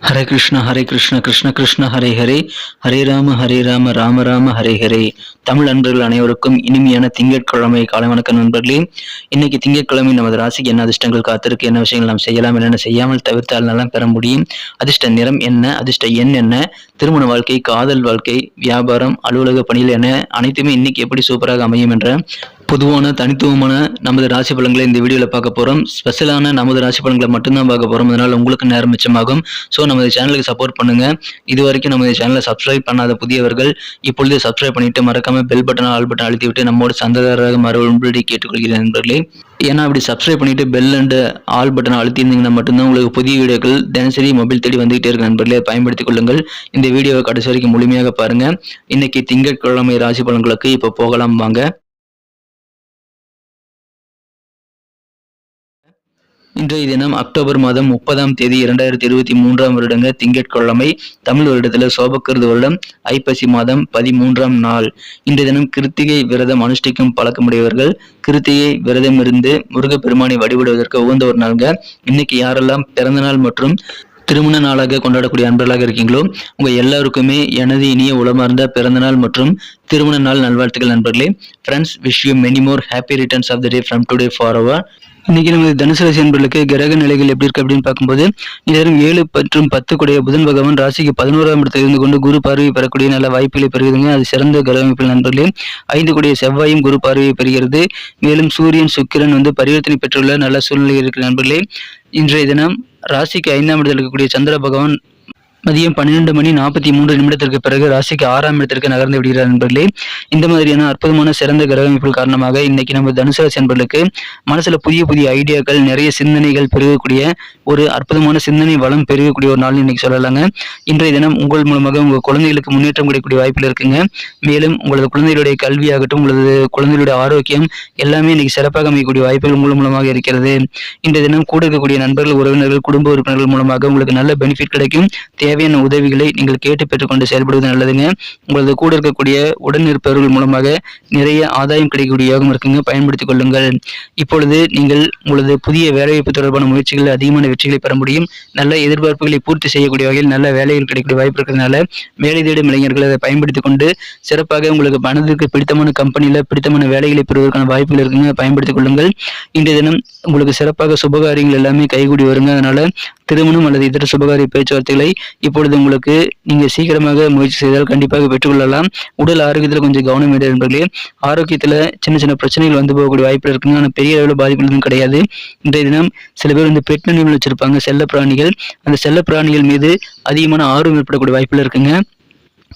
ஹரே கிருஷ்ண ஹரே கிருஷ்ண கிருஷ்ண கிருஷ்ண ஹரே ஹரே. ஹரே ராம ஹரே ராம ராம ராம ஹரே ஹரே. தமிழ் நண்பர்கள் அனைவருக்கும் இனிமையான திங்கட்கிழமை காலை வணக்கம் நண்பர்களே. இன்னைக்கு திங்கட்கிழமை நமது ராசிக்கு என்ன அதிர்ஷ்டங்கள் காத்திருக்கு என்ன விஷயங்கள் நாம் செய்யலாம் என்னென்ன செய்யாமல் தவிர்த்தால் நல்லா பெற முடியும் அதிர்ஷ்ட நிறம் என்ன அதிர்ஷ்ட எண் என்ன திருமண வாழ்க்கை காதல் வாழ்க்கை வியாபாரம் அலுவலக பணிகள் என அனைத்துமே இன்னைக்கு எப்படி சூப்பராக அமையும் என்ற பொதுவான தனித்துவமான நமது ராசி பலன்களை இந்த வீடியோவில் பார்க்க போகிறோம் ஸ்பெஷலான நமது ராசி பலன்களை மட்டும்தான் பார்க்க போகிறோம் அதனால் உங்களுக்கு நேரம் மிச்சமாகும். ஸோ நமது சேனலுக்கு சப்போர்ட் பண்ணுங்கள் இது வரைக்கும் நமது சேனலை சப்ஸ்கிரைப் பண்ணாத புதியவர்கள் இப்பொழுது சப்ஸ்கிரைப் பண்ணிவிட்டு மறக்காமல் பெல் பட்டன் ஆல் பட்டன் அழுத்தி விட்டு நம்மோட சந்ததாரராக மறுபடி கேட்டுக்கொள்கிறேன் நண்பர்களே. ஏன்னா அப்படி சப்ஸ்கிரைப் பண்ணிட்டு பெல் அண்ட் ஆல் பட்டன் அழுத்தியிருந்தீங்கன்னா மட்டும்தான் உங்களுக்கு புதிய வீடியோக்கள் தினசரி மொபைல் தேடி வந்துகிட்டே இருக்க நண்பர்களே. பயன்படுத்திக் கொள்ளுங்கள். இந்த வீடியோவை கடைசி வரைக்கும் முழுமையாக பாருங்கள் இன்னைக்கு திங்கட்கிழமை ராசி பலன்களுக்கு இப்போ போகலாம் வாங்க. இன்றைய தினம் அக்டோபர் மாதம் முப்பதாம் தேதி இரண்டாயிரத்தி இருபத்தி மூன்றாம் வருடங்க திங்கட்கிழமை தமிழ் வருடத்தில் சோபக்கிருது வருடம் ஐப்பசி மாதம் பதிமூன்றாம் நாள். இன்றைய தினம் கிருத்திகை விரதம் அனுஷ்டிக்கும் பழக்கமுடையவர்கள் கிருத்திகை விரதம் இருந்து முருகப்பெருமானை வழிபடுவதற்கு உகந்த ஒரு நாள்ங்க. இன்னைக்கு யாரெல்லாம் பிறந்த நாள் மற்றும் திருமண நாளாக கொண்டாடக்கூடிய அன்பர்களாக இருக்கீங்களோ உங்க எல்லாருக்குமே எனது இனிய உளமார்ந்த பிறந்தநாள் மற்றும் திருமண நாள் நல்வாழ்த்துக்கள் நண்பர்களே. Friends wish you many more happy returns of the day from today for our இன்னைக்கு நமது தனுசு ராசி என்பர்களுக்கு கிரக நிலைகள் எப்படி இருக்கு அப்படின்னு பார்க்கும்போது இதரம் ஏழு மற்றும் பத்து கூடிய புதன் பகவான் ராசிக்கு பதினோராம் இடத்தில் இருந்து கொண்டு குரு பார்வை பெறக்கூடிய நல்ல வாய்ப்புகளை பெறுகிறதுங்க அது சிறந்த கிரக அமைப்பில் நண்பர்களே ஐந்து கூடிய செவ்வாயும் குரு பார்வையை பெறுகிறது. மேலும் சூரியன் சுக்கிரன் வந்து பரிவர்த்தனை பெற்றுள்ள நல்ல சூழ்நிலை இருக்கிற நண்பர்களே. இன்றைய தினம் ராசிக்கு ஐந்தாம் இடத்தில் இருக்கக்கூடிய சந்திர பகவான் மதியம் பன்னிரெண்டு மணி நாற்பத்தி மூன்று நிமிடத்திற்கு பிறகு ராசிக்கு ஆறாம் இடத்திற்கு நகர்ந்து விடுகிறார் நண்பர்களே. இந்த மாதிரியான அற்புதமான சிறந்த கிரக அமைப்புகள் காரணமாக இன்னைக்கு நம்ம தனுசு ராசி நண்பர்களுக்கு மனசுல புதிய புதிய ஐடியாக்கள் நிறைய சிந்தனைகள் பெருகக்கூடிய ஒரு அற்புதமான சிந்தனை வளம் பெருகக்கூடிய ஒரு நாள் இன்னைக்கு சொல்லலாங்க. இன்றைய தினம் உங்கள் மூலமாக உங்கள் குழந்தைகளுக்கு முன்னேற்றம் கிடைக்கக்கூடிய வாய்ப்பில் இருக்குங்க. மேலும் உங்களது குழந்தைகளுடைய கல்வியாகட்டும் உங்களது குழந்தைகளுடைய ஆரோக்கியம் எல்லாமே இன்னைக்கு சிறப்பாக அமைக்கக்கூடிய வாய்ப்புகள் உங்கள் மூலமாக இருக்கிறது. இன்றைய தினம் கூட இருக்கக்கூடிய நண்பர்கள் உறவினர்கள் குடும்ப உறுப்பினர்கள் மூலமாக உங்களுக்கு நல்ல பெனிஃபிட் கிடைக்கும். தேவையான உதவிகளை நீங்கள் கேட்டு பெற்றுக்கொண்டு செயல்படுவது நல்லதுங்க. உங்களது கூட இருக்கக்கூடிய உடன் இருப்பவர்கள் மூலமாக நிறைய ஆதாயம் கிடைக்கக்கூடிய யோகம் இருக்குங்க. பயன்படுத்திக் கொள்ளுங்கள். இப்பொழுது நீங்கள் உங்களது புதிய வேலைவாய்ப்பு தொடர்பான முயற்சிகளில் அதிகமான வெற்றிகளை பெற முடியும். நல்ல எதிர்பார்ப்புகளை பூர்த்தி செய்யக்கூடிய வகையில் நல்ல வேலைகள் கிடைக்கக்கூடிய வாய்ப்பு இருக்கிறதுனால வேலை தேடும் இளைஞர்கள் அதை பயன்படுத்திக் கொண்டு சிறப்பாக உங்களுக்கு மனதிற்கு பிடித்தமான கம்பெனியில் பிடித்தமான வேலைகளை பெறுவதற்கான வாய்ப்புகள் இருக்குங்க. பயன்படுத்திக் கொள்ளுங்கள். இன்றைய தினம் உங்களுக்கு சிறப்பாக சுபகாரியங்கள் எல்லாமே கைகூடி வருங்க. அதனால திருமணம் அல்லது இதர சுபகாரிய பேச்சுவார்த்தைகளை இப்பொழுது உங்களுக்கு நீங்க சீக்கிரமாக முயற்சி செய்தால் கண்டிப்பாக பெற்றுக்கொள்ளலாம். உடல் ஆரோக்கியத்தில் கொஞ்சம் கவனம் வேண்டிய நண்பர்களே. ஆரோக்கியத்துல சின்ன சின்ன பிரச்சனைகள் வந்து போகக்கூடிய வாய்ப்பு இருக்குங்க ஆனால் பெரிய அளவில் பாதிப்பு எதுவும் கிடையாது. இன்றைய தினம் சில பேர் வந்து பெட் நினைவில் வச்சிருப்பாங்க. செல்ல பிராணிகள் அந்த செல்ல பிராணிகள் மீது அதிகமான ஆர்வம் ஏற்படக்கூடிய வாய்ப்புகள் இருக்குங்க.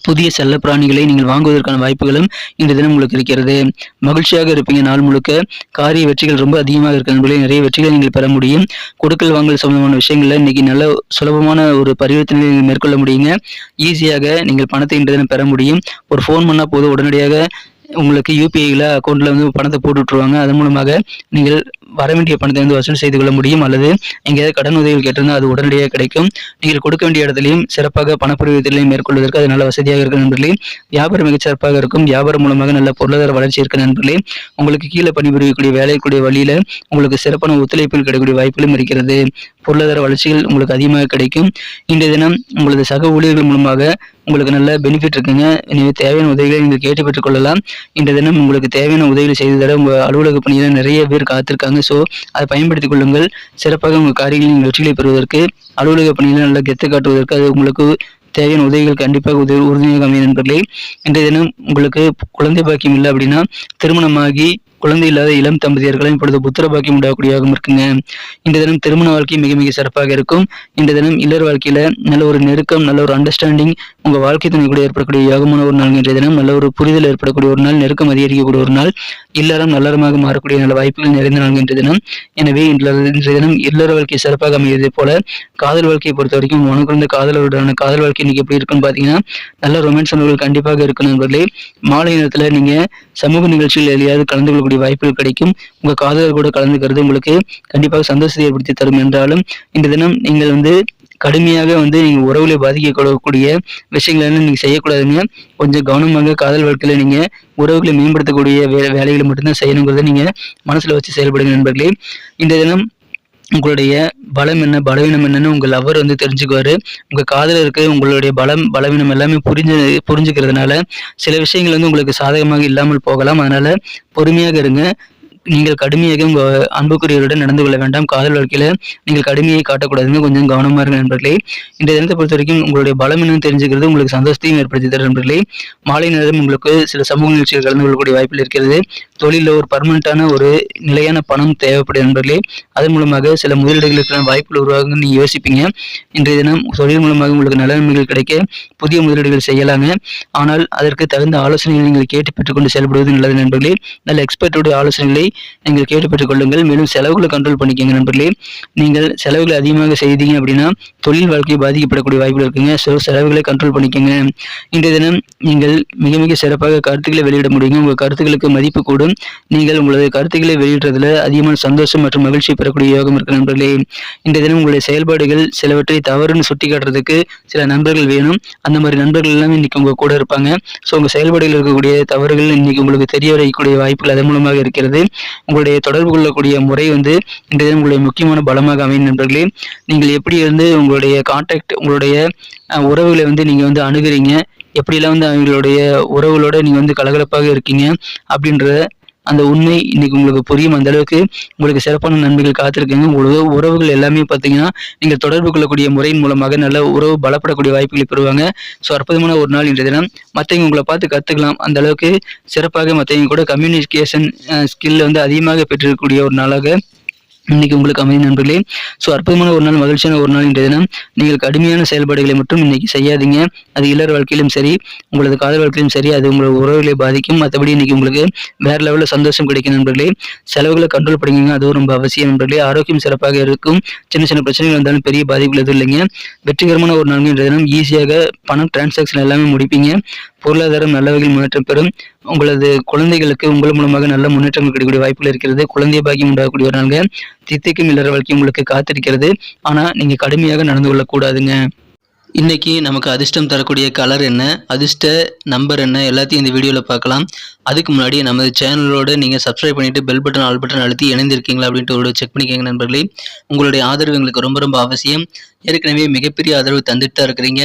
புதிய செல்ல பிராணிகளை நீங்கள் வாங்குவதற்கான வாய்ப்புகளும் இன்று தினம் உங்களுக்கு இருக்கிறது. மகிழ்ச்சியாக இருப்பீங்க நாள் முழுக்க. காரிய வெற்றிகள் ரொம்ப அதிகமாக இருக்கிற நண்பர்களே. நிறைய வெற்றிகளை நீங்கள் பெற முடியும். கொடுக்கல் வாங்கல் சம்பந்தமான விஷயங்களில் இன்னைக்கு நல்ல சுலபமான ஒரு பரிவர்த்தனை நீங்கள் மேற்கொள்ள முடியுங்க. ஈஸியாக நீங்கள் பணத்தை இன்று தினம் பெற முடியும். ஒரு ஃபோன் பண்ணால் போதும். உடனடியாக உங்களுக்கு யூபிஐயில் அக்கௌண்ட்டில் வந்து பணத்தை போட்டு விட்ருவாங்க அதன் மூலமாக நீங்கள் வர வேண்டிய பணத்தை வந்து வசூல் செய்து கொள்ள முடியும். அல்லது எங்கேயாவது கடன் உதவிகள் கேட்டிருந்தால் அது உடனடியாக கிடைக்கும். நீங்கள் கொடுக்க வேண்டிய இடத்துலையும் சிறப்பாக பணப்பரிவர்த்தனையும் மேற்கொள்வதற்கு அது நல்ல வசதியாக இருக்கும் நண்பர்களே. வியாபாரம் மிகச் சிறப்பாக இருக்கும். வியாபாரம் மூலமாக நல்ல பொருளாதார வளர்ச்சி இருக்க நண்பர்களே. உங்களுக்கு கீழே பணிபுரியக்கூடிய வேலைக்கூடிய வழியில் உங்களுக்கு சிறப்பான ஒத்துழைப்புகள் கிடைக்கக்கூடிய வாய்ப்புகளும் இருக்கிறது. பொருளாதார வளர்ச்சிகள் உங்களுக்கு அதிகமாக கிடைக்கும். இன்றைய தினம் உங்களது சக ஊழியர்கள் மூலமாக உங்களுக்கு நல்ல பெனிஃபிட் இருக்குங்க. நீங்கள் தேவையான உதவிகளை நீங்கள் கேட்டு பெற்றுக்கொள்ளலாம். இந்த தினம் உங்களுக்கு தேவையான உதவிகள் செய்து தர உங்கள் அலுவலக பணியில் நிறைய பேர் காத்திருக்காங்க. ஸோ அதை பயன்படுத்திக் கொள்ளுங்கள். சிறப்பாக உங்கள் காரியங்களில் நீங்கள் வெற்றிகளை பெறுவதற்கு அலுவலக பணியில் நல்ல கெத்து காட்டுவதற்கு அது உங்களுக்கு தேவையான உதவிகள் கண்டிப்பாக உதவி உறுதியாக அமையும் நண்பர்களே. இன்றைய தினம் உங்களுக்கு குழந்தை பாக்கியம் இல்லை அப்படின்னா திருமணமாகி குழந்தை இல்லாத இளம் தம்பதியர்களும் இப்பொழுது புத்திர பாக்கியம் உண்டாகக்கூடியதாகவும் இருக்குங்க. இந்த தினம் திருமண வாழ்க்கை மிக மிக சிறப்பாக இருக்கும். இந்த தினம் இல்லர் வாழ்க்கையில நல்ல ஒரு நெருக்கம் நல்ல ஒரு அண்டர்ஸ்டாண்டிங் உங்க வாழ்க்கை துணை கூட ஏற்படக்கூடிய யோகமான ஒரு நாள் இன்றைய தினம் நல்ல ஒரு புரிதல் ஏற்படக்கூடிய ஒரு நாள் நெருக்கம் அதிகரிக்கக்கூடிய ஒரு நாள் இல்லறம் நல்லறமாக மாறக்கூடிய நல்ல வாய்ப்புகள் நிறைந்த நாள் இன்றைய தினம். எனவே இன்றைய தினம் இல்லற வாழ்க்கை சிறப்பாக அமைவதை போல காதல் வாழ்க்கையை பொறுத்த வரைக்கும் உனக்கு இருந்த காதல் வாழ்க்கை இன்னைக்கு எப்படி இருக்குன்னு பாத்தீங்கன்னா நல்ல ரொமான்ஸ் உணர்வுகள் கண்டிப்பாக இருக்கும் நண்பர்களே. மாலை நேரத்துல நீங்க சமூக நிகழ்ச்சிகள் எதையாவது கலந்து கொள்ள கொள்ளக்கூடிய வாய்ப்புகள் கிடைக்கும். உங்க காதலர் கூட கலந்துக்கிறது உங்களுக்கு கண்டிப்பாக சந்தோஷத்தை ஏற்படுத்தி தரும் என்றாலும் இந்த தினம் நீங்கள் வந்து கடுமையாக வந்து நீங்க உறவுகளை பாதிக்கக்கூடிய விஷயங்களை நீங்கள் நீங்க செய்யக்கூடாதுங்க. கொஞ்சம் கவனமாக காதல் வாழ்க்கையில நீங்க உறவுகளை மேம்படுத்தக்கூடிய வே வேலைகளை மட்டும்தான் செய்யணுங்கிறத நீங்க மனசுல வச்சு செயல்படுங்க நண்பர்களே. இந்த தினம் உங்களுடைய பலம் என்ன பலவீனம் என்னன்னு உங்கள் லவர் வந்து தெரிஞ்சுக்குவாரு. உங்க காதலருக்கு உங்களுடைய பலம் பலவீனம் எல்லாமே புரிஞ்சு புரிஞ்சுக்கிறதுனால சில விஷயங்கள் வந்து உங்களுக்கு சாதகமாக இல்லாமல் போகலாம். அதனால் பொறுமையாக இருங்க. நீங்கள் கடுமையாக உங்கள் அன்புக்குரியவருடன் நடந்து கொள்ள வேண்டாம். காதல் வாழ்க்கையில் நீங்கள் கடுமையை காட்டக்கூடாதுன்னு கொஞ்சம் கவனமாக இருங்க நண்பர்களே. இந்த தினத்தை பொறுத்த வரைக்கும் உங்களுடைய பலம் என்னன்னு தெரிஞ்சுக்கிறது உங்களுக்கு சந்தோஷத்தையும் ஏற்படுத்தி தரும் நண்பர்களே. மாலை நேரம் உங்களுக்கு சில சமூக நிகழ்ச்சிகள் கலந்து கொள்ளக்கூடிய வாய்ப்பில் இருக்கிறது. தொழிலில் ஒரு பர்மனண்டான ஒரு நிலையான பணம் தேவைப்படும் நண்பர்களே. அதன் மூலமாக சில முதலீடுகளுக்கான வாய்ப்புகள் உருவாகுங்க நீங்கள் யோசிப்பீங்க. இன்றைய தினம் தொழில் மூலமாக உங்களுக்கு நல்ல நன்மைகள் கிடைக்க புதிய முதலீடுகள் செய்யலாங்க. ஆனால் அதற்கு தகுந்த ஆலோசனைகளை நீங்கள் கேட்டு பெற்றுக்கொண்டு செயல்படுவது நல்லது நண்பர்களே. நல்ல எக்ஸ்பர்ட்டுடைய ஆலோசனைகளை நீங்கள் கேட்டு கொள்ளுங்கள். மேலும் செலவுகளை கண்ட்ரோல் பண்ணிக்கோங்க நண்பர்களே. நீங்கள் செலவுகளை அதிகமாக செய்தீங்க அப்படின்னா தொழில் வாழ்க்கையை பாதிக்கப்படக்கூடிய வாய்ப்புகள் இருக்குங்க. ஸோ செலவுகளை கண்ட்ரோல் பண்ணிக்கோங்க. இன்றைய தினம் நீங்கள் மிக மிக சிறப்பாக கருத்துக்களை வெளியிட முடியுங்க. உங்கள் கருத்துக்களுக்கு மதிப்பு கூடும். நீங்கள் உங்களது கருத்துக்களை வெளியிடுறதுல அதிகமான சந்தோஷம் மற்றும் மகிழ்ச்சி பெறக்கூடிய யோகம் இருக்கு நண்பர்களே. இன்றைய தினம் உங்களுடைய செயல்பாடுகள் சிலவற்றை தவறுன்னு சுட்டி காட்டுறதுக்கு சில நண்பர்கள் வேணும். அந்த மாதிரி நண்பர்கள் எல்லாமே இன்னைக்கு உங்க கூட இருப்பாங்க. ஸோ உங்கள் செயல்பாடுகள் இருக்கக்கூடிய தவறுகள் இன்னைக்கு உங்களுக்கு தெரிய வரக்கூடிய வாய்ப்புகள் அதன் மூலமாக இருக்கிறது. உங்களுடைய தொடர்பு கொள்ளக்கூடிய முறை வந்து இன்றைய தினம் உங்களுடைய முக்கியமான பலமாக அமையும் நண்பர்களே. நீங்கள் எப்படி வந்து உங்களுடைய கான்டாக்ட் உங்களுடைய அஹ், உறவுகளை வந்து நீங்கள் வந்து அணுகுறீங்க? எப்படிலாம் வந்து அவங்களுடைய உறவுகளோட நீங்கள் வந்து கலகலப்பாக இருக்கீங்க? அப்படின்ற அந்த உண்மை இன்னைக்கு உங்களுக்கு புரியும். அந்த அளவுக்கு உங்களுக்கு சிறப்பான நன்மைகள் காத்திருக்குங்க. உங்களோட உறவுகள் எல்லாமே பார்த்தீங்கன்னா நீங்கள் தொடர்பு கொள்ளக்கூடிய முறையின் மூலமாக நல்ல உறவு பலப்படக்கூடிய வாய்ப்புகளை பெறுவாங்க. ஸோ அற்புதமான ஒரு நாள் இன்றைய தினம். மற்றவங்க உங்களை பார்த்து கற்றுக்கலாம் அந்த அளவுக்கு சிறப்பாக மற்றவங்க கூட கம்யூனிகேஷன் ஸ்கில் வந்து அதிகமாக பெற்றிருக்கக்கூடிய ஒரு நாளாக இன்னைக்கு உங்களுக்கு அமைதி நண்பர்களே. ஸோ அற்புதமான ஒரு நாள் மகிழ்ச்சியான ஒரு நாள் இன்றைய தினம். நீங்கள் கடுமையான செயல்பாடுகளை மட்டும் இன்னைக்கு செய்யாதீங்க. அது இல்லற வாழ்க்கையிலும் சரி உங்களது காதல் வாழ்க்கையிலும் சரி அது உங்களோட உறவுகளை பாதிக்கும். மற்றபடி இன்னைக்கு உங்களுக்கு வேற லெவலில் சந்தோஷம் கிடைக்கும் நண்பர்களே. செலவுகளை கண்ட்ரோல் பண்ணிக்கங்க அதுவும் ரொம்ப அவசியம் நண்பர்களே. ஆரோக்கியம் சிறப்பாக இருக்கும். சின்ன சின்ன பிரச்சனைகள் இருந்தாலும் பெரிய பாதிப்புகள் எதுவும் இல்லைங்க. வெற்றிகரமான ஒரு நாள் இன்றைய தினம். ஈஸியாக பணம் டிரான்சாக்ஷன் எல்லாமே முடிப்பீங்க. பொருளாதாரம் நல்ல வகையில் முன்னேற்றம் பெறும். உங்களது குழந்தைகளுக்கு உங்கள் மூலமாக நல்ல முன்னேற்றங்கள் கிடைக்கக்கூடிய வாய்ப்புகள் இருக்கிறது. குழந்தை பாக்கியம் உண்டாகக்கூடிய ஒரு நாள்ங்க. தித்திக்கும் இல்லற வாழ்க்கை உங்களுக்கு காத்திருக்கிறது. ஆனால் நீங்க கடுமையாக நடந்து கொள்ளக்கூடாதுங்க. இன்னைக்கு நமக்கு அதிர்ஷ்டம் தரக்கூடிய கலர் என்ன? அதிர்ஷ்ட நம்பர் என்ன? எல்லாத்தையும் இந்த வீடியோவில் பார்க்கலாம். அதுக்கு முன்னாடி நமது சேனலோடு நீங்கள் சப்ஸ்கிரைப் பண்ணிவிட்டு பெல் பட்டன் ஆல் பட்டன் அழுத்தி இணைந்திருக்கீங்களா அப்படின்ட்டு ஒரு செக் பண்ணிக்கோங்க நண்பர்களே. உங்களுடைய ஆதரவு எங்களுக்கு ரொம்ப ரொம்ப அவசியம். ஏற்கனவே மிகப்பெரிய ஆதரவு தந்துட்டு தான் இருக்கிறீங்க.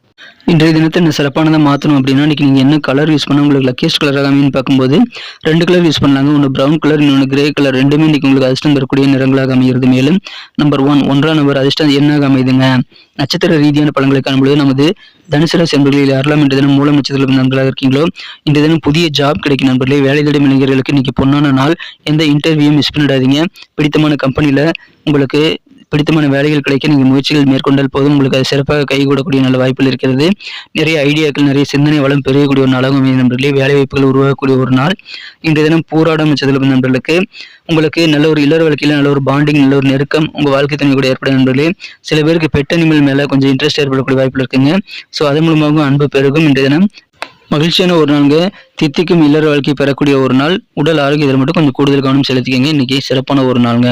இன்றைய தினத்தை என்ன சிறப்பானதாக மாற்றணும் அப்படின்னா இன்னைக்கு நீங்கள் என்ன கலர் யூஸ் பண்ணால் உங்களுக்கு லக்கேஸ்ட் கலராக அமைன்னு பார்க்கும்போது ரெண்டு கலர் யூஸ் பண்ணலாங்க. ஒன்று ப்ரௌன் கலர் இன்னொன்று கிரே கலர் ரெண்டுமே இன்னைக்கு உங்களுக்கு அதிர்ஷ்டம் தரக்கூடிய நிறங்களாக அமைகிறது. மேலும் நம்பர் ஒன் ஒன்றாம் நம்பர் அதிர்ஷ்டம் என்னாக அமைதுங்க நட்சத்திர ரீதியான பழங்களை காணும்பொழுது நமது தனுசு ராசி நண்பர்களில் யாரெல்லாம் இன்றைய தினம் மூலம் நட்சத்திர நண்பர்களாக இருக்கீங்களோ இந்த தினம் புதிய ஜாப் கிடைக்கும் நண்பர்களே வேலை தேடும் இளைஞர்களுக்கு இன்னைக்கு பொன்னான நாள். எந்த இன்டர்வியூ மிஸ் பண்ணிடாதீங்க. பிடித்தமான கம்பெனியில் உங்களுக்கு பிடித்தமான வேலைகள் கிடைக்க நீங்கள் முயற்சிகள் மேற்கொண்டால் போதும். உங்களுக்கு அது சிறப்பாக கைகூடக்கூடிய நல்ல வாய்ப்புகள் இருக்கிறது. நிறைய ஐடியாக்கள் நிறைய சிந்தனை வளம் பெருகக்கூடிய ஒரு நாளாகவும் நண்பர்களே. வேலை வாய்ப்புகள் உருவாகக்கூடிய ஒரு நாள். இன்றைய தினம் போராடம் நட்சத்திரம் நண்பர்களுக்கு உங்களுக்கு நல்ல ஒரு இளர் வாழ்க்கையில் நல்ல ஒரு பாண்டிங் நல்ல ஒரு நெருக்கம் உங்கள் வாழ்க்கை துணை கூட ஏற்படும் நண்பர்களே. சில பேருக்கு பெட் அனிமல் மேலே கொஞ்சம் இன்ட்ரெஸ்ட் ஏற்படக்கூடிய வாய்ப்புகள் இருக்குங்க. ஸோ அதன் மூலமாகவும் அன்பு பெருகும் இன்றைய தினம். மகிழ்ச்சியான ஒரு நாளுங்க. தித்திக்கும் இல்லற வாழ்க்கை பெறக்கூடிய ஒரு நாள். உடல் ஆரோக்கியத்தில் மட்டும் கொஞ்சம் கூடுதல் கவனம் செலுத்திக்கங்க. இன்னைக்கு சிறப்பான ஒரு நாளுங்க.